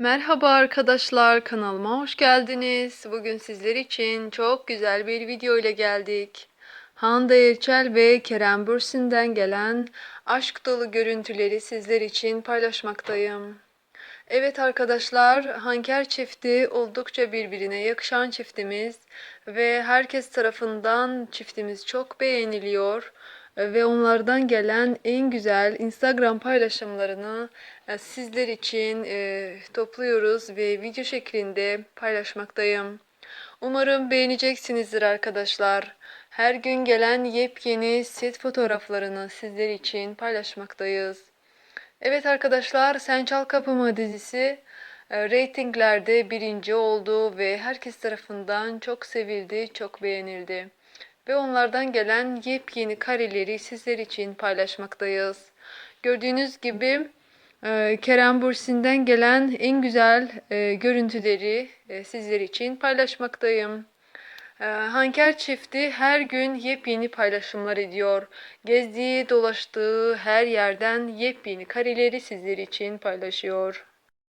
Merhaba arkadaşlar, kanalıma hoş geldiniz. Bugün sizler için çok güzel bir video ile geldik. Hande Erçel ve Kerem Bürsin'den gelen aşk dolu görüntüleri sizler için paylaşmaktayım. Evet arkadaşlar, Hanker çifti oldukça birbirine yakışan çiftimiz ve herkes tarafından çiftimiz çok beğeniliyor ve onlardan gelen en güzel Instagram paylaşımlarını e, sizler için e, topluyoruz ve video şeklinde paylaşmaktayım. Umarım beğeneceksinizdir arkadaşlar. Her gün gelen yepyeni set fotoğraflarını sizler için paylaşmaktayız. Evet arkadaşlar, Sen Çal Kapımı dizisi e, reytinglerde birinci oldu ve herkes tarafından çok sevildi, çok beğenildi. Ve onlardan gelen yepyeni kareleri sizler için paylaşmaktayız. Gördüğünüz gibi e, Kerem Bürsin'den gelen en güzel e, görüntüleri e, sizler için paylaşmaktayım. Hanker çifti her gün yepyeni paylaşımlar ediyor. Gezdiği, dolaştığı her yerden yepyeni kareleri sizler için paylaşıyor.